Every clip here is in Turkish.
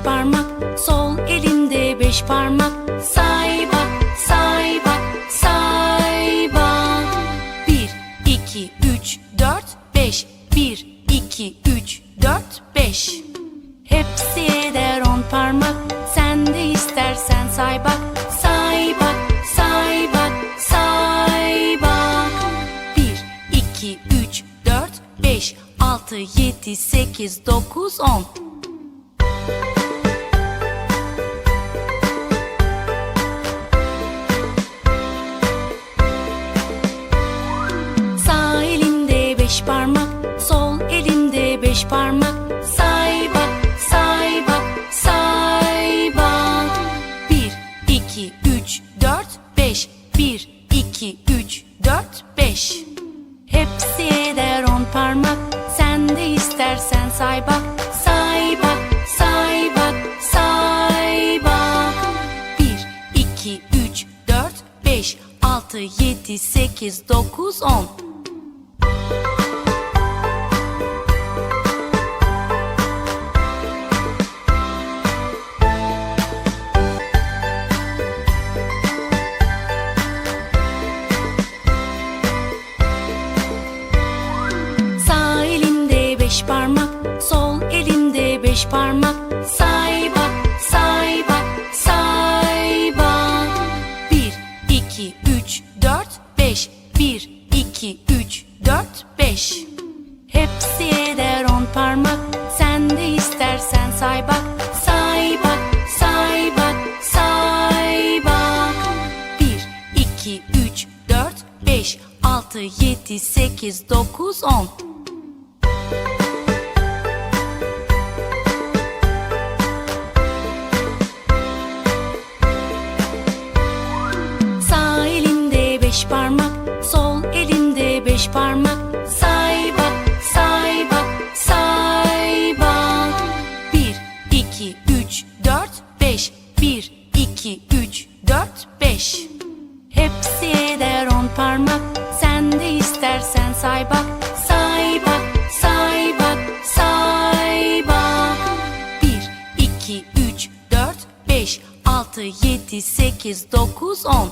beş parmak Sol elinde beş parmak. Say bak, say bak, say bak Bir, iki, üç, dört, beş. Bir, iki, üç, dört, beş. Hepsi eder on parmak. Sen de istersen say bak Say bak, say bak, say bak Bir, iki, üç, dört, beş. Altı, yedi, sekiz, dokuz, on parmak say bak say bak say bak 1 2 3 4 5 1 2 3 4 5 Hepsi eder on parmak. Sen de istersen say bak say bak say bak say bak 1 2 3 4 5 6 7 8 9 10 parmak, sol elinde beş parmak. Say bak, say bak, say bak. Bir, iki, üç, dört, beş. Bir, iki, üç, dört, beş. Hepsi eder on parmak. Sen de istersen say bak, say bak, say bak, say bak. Bir, iki, üç, dört, beş, altı, yedi, sekiz, dokuz, on. Sağ beş parmak. Say bak, say bak, say bak. Bir, iki, üç, dört, beş. Bir, iki, üç, dört, beş. Hepsi eder on parmak. Sen de istersen say bak, say bak, say bak, say bak. Bir, iki, üç, dört, beş, altı, yedi, sekiz, dokuz, on.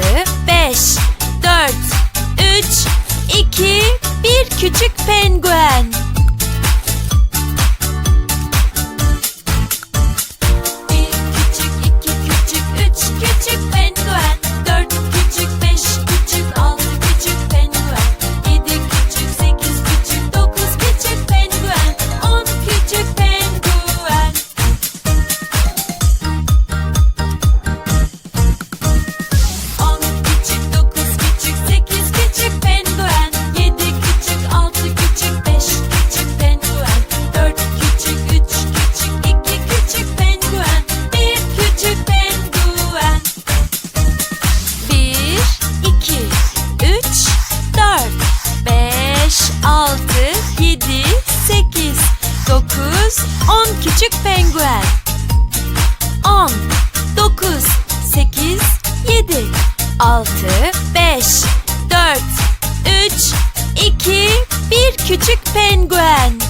Altı, beş, dört, üç, iki, bir küçük penguen. 6, 5, 4, 3, 2, 1 küçük penguen.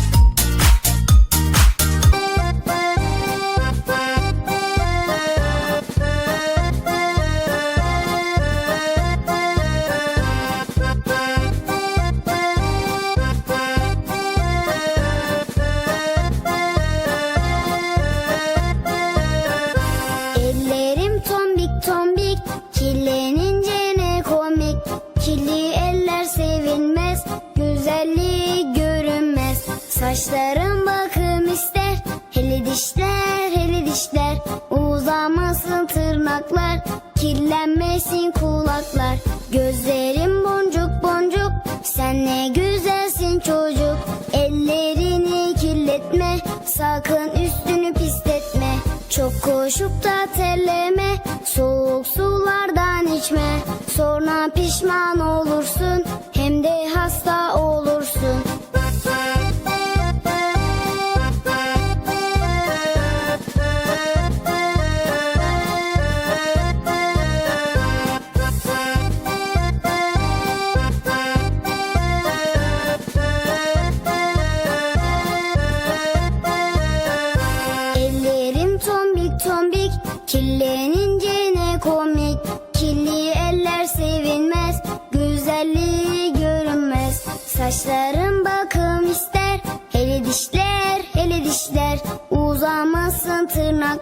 Tırnaklar kirlenmesin kulaklar. Gözlerim boncuk boncuk sen ne güzelsin çocuk. Ellerini kirletme sakın üstünü pisletme. Çok koşup da terleme Soğuk sulardan içme. Sonra pişman olursun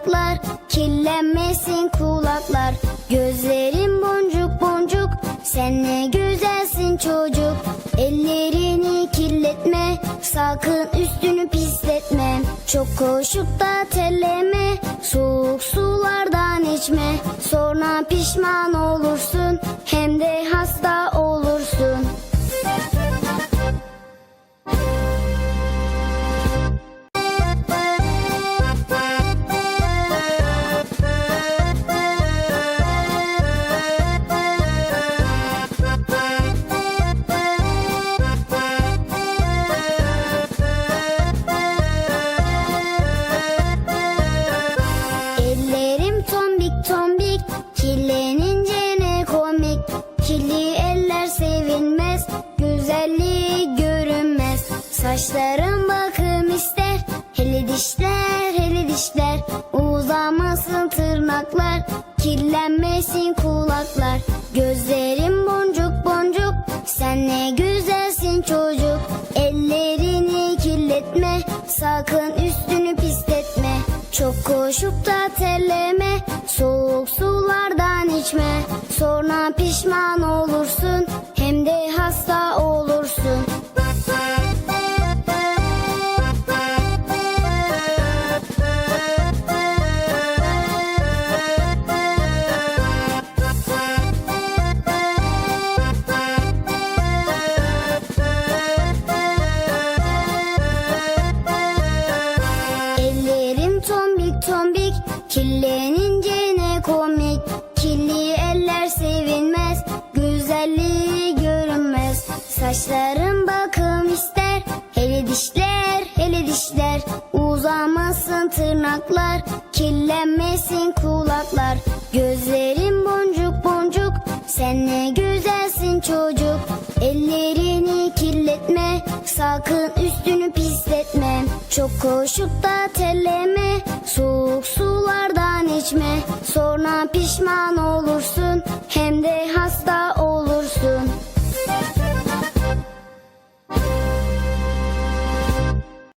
tırnaklar Kirlenmesin kulaklar. Gözlerim boncuk boncuk Sen ne güzelsin çocuk. Ellerini kirletme Sakın üstünü pisletme. Çok koşup da terleme Soğuk sulardan içme. Sonra pişman olursun Hem de Kirlenince ne komik. Kirli eller sevilmez Güzelliği görünmez. Saçlarım bakım ister. Hele dişler hele dişler. Uzamasın tırnaklar. Kirlenmesin kulaklar. Gözlerim boncuk boncuk. Sen ne güzelsin çocuk. Ellerini kirletme Sakın üstünü pisletme. Çok koşup da telleme Soğuk sulardan içme. Sonra pişman olursun Hem de hasta olursun.